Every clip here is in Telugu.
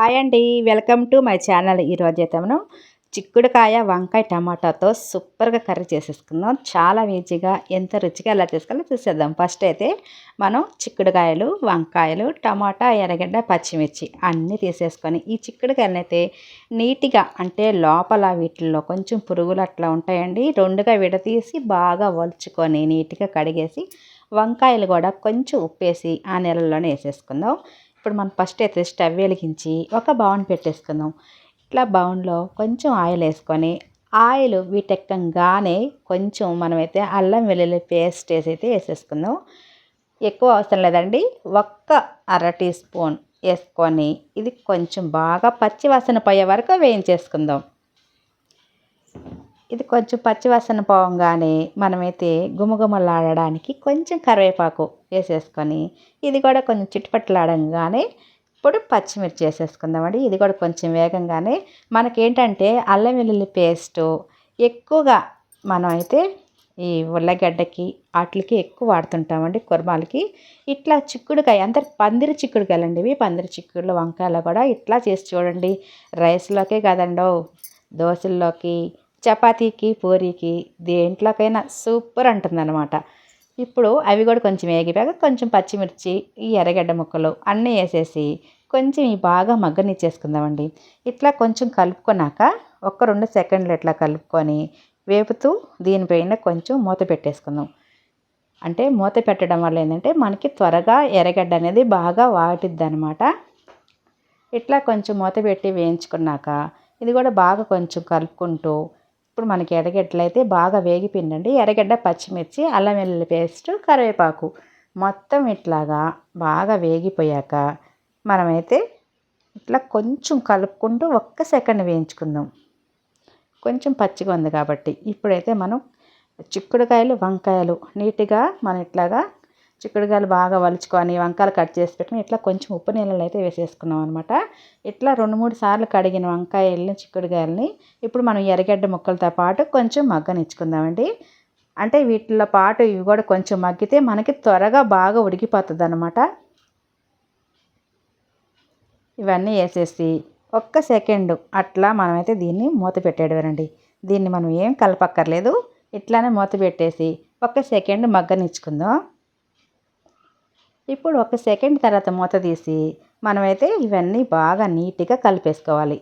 హాయ్ అండి. వెల్కమ్ టు మై ఛానల్ ఈరోజు అయితే మనం చిక్కుడుకాయ వంకాయ టమాటాతో సూపర్గా కర్రీ చేసేసుకుందాం. చాలా ఈజీగా ఎంత రుచిగా ఎలా చేసుకోవాలో చూసేద్దాం. ఫస్ట్ అయితే మనం చిక్కుడుకాయలు వంకాయలు టమాటా ఎర్రగడ్డ పచ్చిమిర్చి అన్నీ తీసేసుకొని ఈ చిక్కుడుకాయలను అయితే నీట్గా అంటే లోపల వీటిల్లో కొంచెం పురుగులు అట్లా ఉంటాయండి. రెండుగా విడతీసి బాగా వలుచుకొని నీట్గా కడిగేసి వంకాయలు కూడా కొంచెం ఉప్పేసి ఆ నీళ్ళలోనే వేసేసుకుందాం. ఇప్పుడు మనం ఫస్ట్ అయితే స్టవ్ వెలిగించి ఒక బౌన్ పెట్టేసుకుందాం. ఇట్లా బౌన్లో కొంచెం ఆయిల్ వేసుకొని ఆయిల్ వీటెక్కంగానే కొంచెం మనమైతే అల్లం వెల్లుల్లి పేస్ట్ వేసి అయితే వేసేసుకుందాం. ఎక్కువ అవసరం లేదండి. ఒక్క అర టీ స్పూన్ వేసుకొని ఇది కొంచెం బాగా పచ్చివాసన పోయే వరకు వేయించేసుకుందాం. ఇది కొంచెం పచ్చివాసన పోవంగానే మనమైతే గుమగుమలాడడానికి కొంచెం కరివేపాకు వేసేసుకొని ఇది కూడా కొంచెం చిట్టుపట్లాడంగానే ఇప్పుడు పచ్చిమిర్చి వేసేసుకుందామండి. ఇది కూడా కొంచెం వేగంగానే మనకేంటంటే అల్లం వెల్లుల్లి పేస్టు ఎక్కువగా మనం అయితే ఈ ఉల్లగడ్డకి వాటికి ఎక్కువ వాడుతుంటామండి కుర్మాలకి. ఇట్లా చిక్కుడుకాయ అంత పందిరి చిక్కుడుకాయలండి ఇవి పందిరి చిక్కుడులో వంకాయలు కూడా ఇట్లా చేసి చూడండి. రైస్లోకే కదండో దోశల్లోకి చపాతీకి పూరీకి దేంట్లోకైనా సూపర్ అంటుందన్నమాట. ఇప్పుడు అవి కూడా కొంచెం వేగిపోయాక కొంచెం పచ్చిమిర్చి ఈ ఎర్రగడ్డ ముక్కలు అన్నీ వేసేసి కొంచెం ఈ బాగా మగ్గనిచ్చేసుకుందామండి. ఇట్లా కొంచెం కలుపుకున్నాక ఒక్క రెండు సెకండ్లు ఇట్లా కలుపుకొని వేపుతూ దీనిపైన కొంచెం మూత పెట్టేసుకుందాం. అంటే మూత పెట్టడం వల్ల ఏంటంటే మనకి త్వరగా ఎర్రగడ్డ అనేది బాగా వాటిద్ది అనమాట ఇట్లా కొంచెం మూత పెట్టి వేయించుకున్నాక ఇది కూడా బాగా కొంచెం కలుపుకుంటూ ఇప్పుడు మనకి ఎర్రగడ్డలైతే బాగా వేగిపోయిందండి ఎర్రగడ్డ పచ్చిమిర్చి అల్లం వెల్లుల్లి పేస్ట్ కరివేపాకు మొత్తం ఇట్లాగా బాగా వేగిపోయాక మనమైతే ఇట్లా కొంచెం కలుపుకుంటూ ఒక్క సెకండ్ వేయించుకుందాం. కొంచెం పచ్చిగా ఉంది కాబట్టి ఇప్పుడైతే మనం చిక్కుడుకాయలు వంకాయలు నీట్గా మనం ఇట్లాగా చిక్కుడుకాయలు బాగా వలుచుకొని వంకాయలు కట్ చేసి పెట్టుకుని ఇట్లా కొంచెం ఉప్పు నీళ్ళలో అయితే వేసేసుకున్నాం అనమాట ఇట్లా రెండు మూడు సార్లు కడిగిన వంకాయలని చిక్కుడుగాయలని ఇప్పుడు మనం ఎర్రగడ్డ ముక్కలతో పాటు కొంచెం మగ్గనిచ్చుకుందామండి. అంటే వీటిలో పాటు ఇవి కూడా కొంచెం మగ్గితే మనకి త్వరగా బాగా ఉడికిపోతుంది అనమాట ఇవన్నీ వేసేసి ఒక్క సెకండ్ అట్లా మనమైతే దీన్ని మూత పెట్టేయడమేనండి. దీన్ని మనం ఏం కలపక్కర్లేదు. ఇట్లానే మూత పెట్టేసి ఒక్క సెకండ్ మగ్గనిచ్చుకుందాం. ఇప్పుడు ఒక సెకండ్ తర్వాత మూత తీసి మనమైతే ఇవన్నీ బాగా నీట్గా కలిపేసుకోవాలి.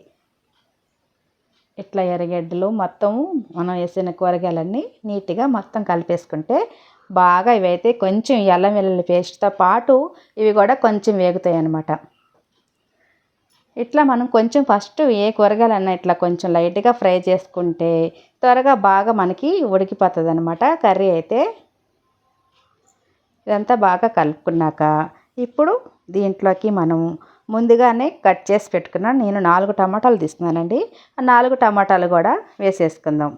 ఇట్లా ఎర్రగడ్డలు మొత్తం మనం వేసిన కూరగాయలన్నీ నీట్గా మొత్తం కలిపేసుకుంటే బాగా ఇవైతే కొంచెం ఎల్లం వెల్లుల్లి పేస్ట్తో పాటు ఇవి కూడా కొంచెం వేగుతాయి అన్నమాట. ఇట్లా మనం కొంచెం ఫస్ట్ ఏ కూరగాయలన్నా ఇట్లా కొంచెం లైట్గా ఫ్రై చేసుకుంటే త్వరగా బాగా మనకి ఉడికిపోతుంది అనమాట కర్రీ అయితే ఇదంతా బాగా కలుపుకున్నాక ఇప్పుడు దీంట్లోకి మనం ముందుగానే కట్ చేసి పెట్టుకున్నాను నేను నాలుగు టమాటాలు తీసుకున్నానండి. ఆ నాలుగు టమాటాలు కూడా వేసేసుకుందాం.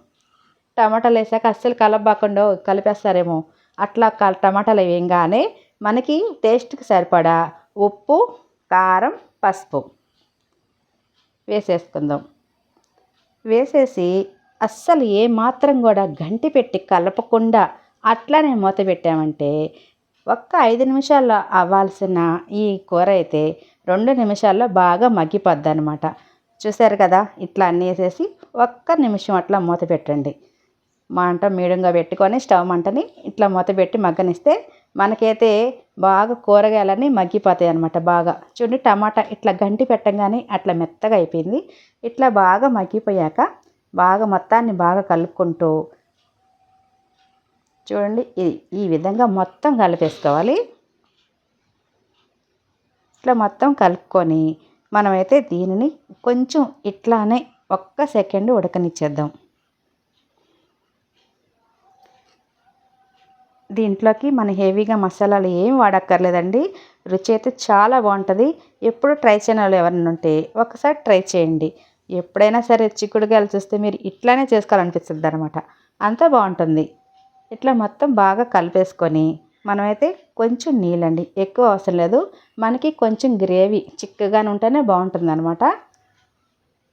టమాటాలు వేసాక అస్సలు కలపకుండా కలిపేస్తారేమో. అట్లా టమాటాలు వేయంగానే మనకి టేస్ట్కి సరిపడా ఉప్పు కారం పసుపు వేసేసుకుందాం. వేసేసి అస్సలు ఏ మాత్రం కూడా గంటి పెట్టి కలపకుండా అట్లానే మూత పెట్టామంటే ఒక్క ఐదు నిమిషాల్లో అవ్వాల్సిన ఈ కూర అయితే రెండు నిమిషాల్లో బాగా మగ్గిపోద్ది అనమాట చూసారు కదా? ఇట్లా అన్నీ వేసేసి ఒక్క నిమిషం అట్లా మూత పెట్టండి. మంట మీడియంగా పెట్టుకొని స్టవ్ మంటని ఇట్లా మూత పెట్టి మగ్గనిస్తే మనకైతే బాగా కూరగాయలన్నీ మగ్గిపోతాయి అనమాట బాగా. చూడండి టమాటా ఇట్లా గంటి పెట్టగానే అట్లా మెత్తగా అయిపోయింది. ఇట్లా బాగా మగ్గిపోయాక బాగా మొత్తాన్ని బాగా కలుపుకుంటూ చూడండి ఇది ఈ విధంగా మొత్తం కలిపేసుకోవాలి. ఇట్లా మొత్తం కలుపుకొని మనమైతే దీనిని కొంచెం ఇట్లానే ఒక్క సెకండ్ ఉడకనిచ్చేద్దాం. దీంట్లోకి మన హెవీగా మసాలాలు ఏం వాడక్కర్లేదండి. రుచి అయితే చాలా బాగుంటుంది. ఎప్పుడు ట్రై చేయని వాళ్ళు ఎవరైనా ఉంటే ఒకసారి ట్రై చేయండి. ఎప్పుడైనా సరే చిక్కుడుకాయలు చూస్తే మీరు ఇట్లానే చేసుకోవాలనిపిస్తుంది అనమాట అంతా బాగుంటుంది. ఇట్లా మొత్తం బాగా కలిపేసుకొని మనమైతే కొంచెం నీళ్ళండి. ఎక్కువ అవసరం లేదు. మనకి కొంచెం గ్రేవీ చిక్కగానే ఉంటేనే బాగుంటుంది అనమాట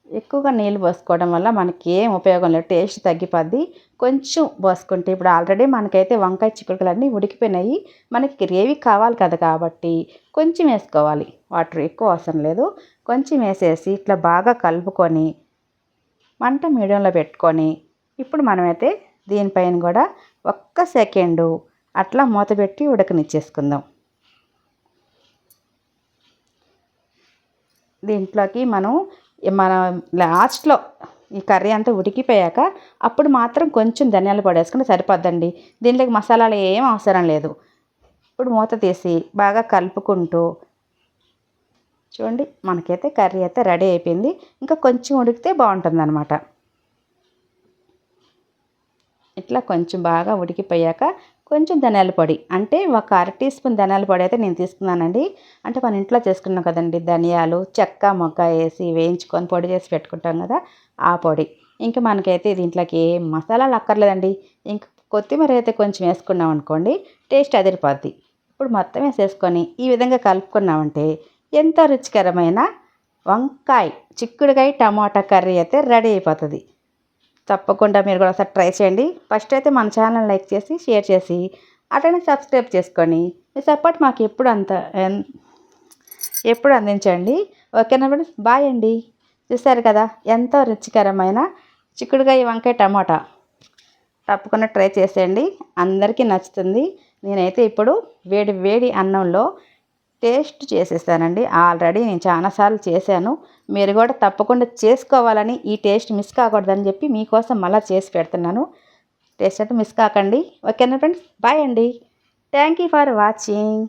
ఎక్కువగా నీళ్ళు పోసుకోవడం వల్ల మనకి ఏం ఉపయోగం లేదు. టేస్ట్ తగ్గిపోద్ది. కొంచెం పోసుకుంటే ఇప్పుడు ఆల్రెడీ మనకైతే వంకాయ చిక్కుడుకలన్నీ అన్నీ ఉడికిపోయినాయి. మనకి గ్రేవీ కావాలి కదా కాబట్టి కొంచెం వేసుకోవాలి. వాటర్ ఎక్కువ అవసరం లేదు. కొంచెం వేసేసి ఇట్లా బాగా కలుపుకొని మంట మీడియంలో పెట్టుకొని ఇప్పుడు మనమైతే దీనిపైన కూడా ఒక్క సెకండు అట్లా మూత పెట్టి ఉడకనిచ్చేసుకుందాం. దీంట్లోకి మనం మన లాస్ట్లో ఈ కర్రీ అంతా ఉడికిపోయాక అప్పుడు మాత్రం కొంచెం ధనియాలు పడేసుకుంటే సరిపోద్దండి. దీంట్లోకి మసాలాలు ఏం అవసరం లేదు. ఇప్పుడు మూత తీసి బాగా కలుపుకుంటూ చూడండి మనకైతే కర్రీ అయితే రెడీ అయిపోయింది. ఇంకా కొంచెం ఉడికితే బాగుంటుంది అనమాట ఇట్లా కొంచెం బాగా ఉడికిపోయాక కొంచెం ధనియాల పొడి. అంటే ఒక అర టీ స్పూన్ ధనియాల పొడి అయితే నేను తీసుకున్నానండి. అంటే మన ఇంట్లో చేసుకున్నాం కదండి ధనియాలు చెక్క మొగ్గ వేసి వేయించుకొని పొడి చేసి పెట్టుకుంటాం కదా ఆ పొడి. ఇంకా మనకైతే దీంట్లోకి ఏం మసాలాలు అక్కర్లేదండి. ఇంకా కొత్తిమీర అయితే కొంచెం వేసుకున్నాం అనుకోండి టేస్ట్ అదిరిపోద్ది. ఇప్పుడు మొత్తం వేసేసుకొని ఈ విధంగా కలుపుకున్నామంటే ఎంతో రుచికరమైన వంకాయ చిక్కుడుకాయ టమాటా కర్రీ అయితే రెడీ అయిపోతుంది. తప్పకుండా మీరు కూడా ఒకసారి ట్రై చేయండి. ఫస్ట్ అయితే మన ఛానల్ లైక్ చేసి షేర్ చేసి అట్లనే సబ్స్క్రైబ్ చేసుకొని మీ సపోర్ట్ మాకు ఎప్పుడు అంత ఎప్పుడు అందించండి. ఓకేనా ఫ్రెండ్స్? బాయ్ అండి. చూసారు కదా ఎంతో రుచికరమైన చిక్కుడుకాయ వంకాయ టమాటా. తప్పకుండా ట్రై చేసేయండి. అందరికీ నచ్చుతుంది. నేనైతే ఇప్పుడు వేడి వేడి అన్నంలో టేస్ట్ చేసేసానండి. ఆల్రెడీ నేను చాలాసార్లు చేశాను. మీరు కూడా తప్పకుండా చేసుకోవాలని ఈ టేస్ట్ మిస్ కాకూడదని చెప్పి మీకోసం మళ్ళీ చేసి పెడుతున్నాను. టేస్ట్ అయితే మిస్ కాకండి. ఓకేనా ఫ్రెండ్స్? బాయ్ అండి. Thank you for watching.